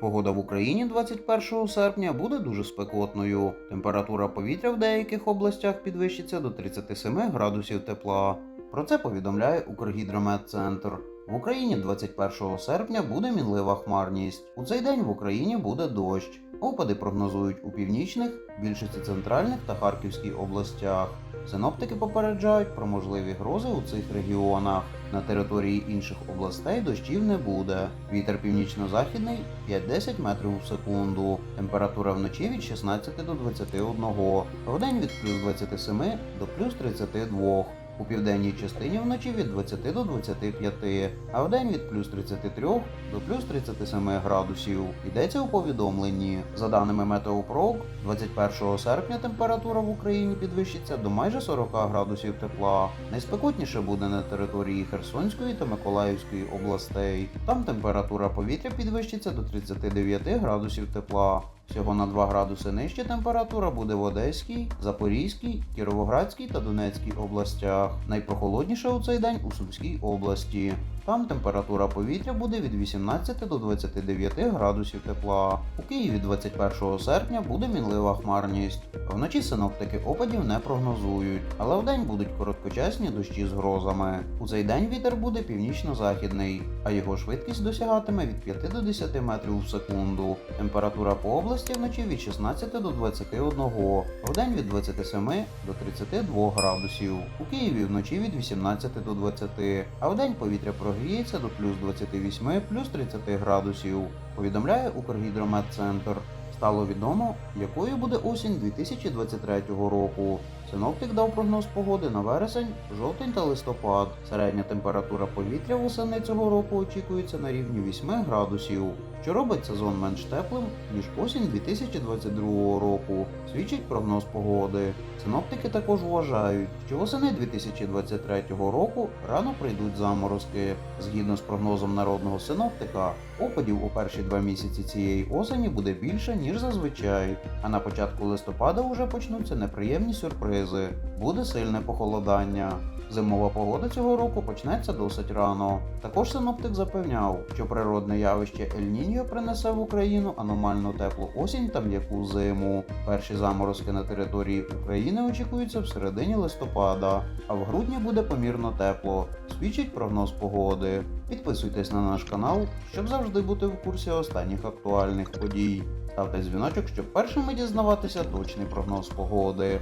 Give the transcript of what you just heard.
Погода в Україні 21 серпня буде дуже спекотною. Температура повітря в деяких областях підвищиться до 37 градусів тепла. Про це повідомляє Укргідрометцентр. В Україні 21 серпня буде мінлива хмарність. У цей день в Україні буде дощ. Опади прогнозують у північних, більшості центральних та Харківській областях. Синоптики попереджають про можливі грози у цих регіонах. На території інших областей дощів не буде. Вітер північно-західний 5-10 метрів у секунду. Температура вночі від 16 до 21. Вдень від плюс 27 до плюс 32. У південній частині вночі від 20 до 25, а вдень від плюс 33 до плюс 37 градусів. Йдеться у повідомленні. За даними Метеопрок, 21 серпня температура в Україні підвищиться до майже 40 градусів тепла. Найспекотніше буде на території Херсонської та Миколаївської областей. Там температура повітря підвищиться до 39 градусів тепла. Всього на 2 градуси нижче температура буде в Одеській, Запорізькій, Кіровоградській та Донецькій областях. Найпрохолодніше у цей день у Сумській області. Там температура повітря буде від 18 до 29 градусів тепла. У Києві 21 серпня буде мінлива хмарність. Вночі синоптики опадів не прогнозують, але вдень будуть короткочасні дощі з грозами. У цей день вітер буде північно-західний, а його швидкість досягатиме від 5 до 10 метрів в секунду. Температура по області вночі від 16 до 21, вдень від 27 до 32 градусів. У Києві вночі від 18 до 20, а вдень повітря прогріється до плюс 28, плюс 30 градусів. Повідомляє Укргідрометцентр. Стало відомо, якою буде осінь 2023 року. Синоптик дав прогноз погоди на вересень, жовтень та листопад. Середня температура повітря восени цього року очікується на рівні 8 градусів, що робить сезон менш теплим, ніж осінь 2022 року, свідчить прогноз погоди. Синоптики також вважають, що восени 2023 року рано прийдуть заморозки. Згідно з прогнозом народного синоптика, опадів у перші два місяці цієї осені буде більше, ніж зазвичай. А на початку листопада вже почнуться неприємні сюрпризи. Буде сильне похолодання. Зимова погода цього року почнеться досить рано. Також синоптик запевняв, що природне явище Ель-Ніньо принесе в Україну аномально теплу осінь та м'яку зиму. Перші заморозки на території України очікуються в середині листопада, а в грудні буде помірно тепло. Свідчить прогноз погоди. Підписуйтесь на наш канал, щоб завжди бути в курсі останніх актуальних подій. Ставте дзвіночок, щоб першими дізнаватися точний прогноз погоди.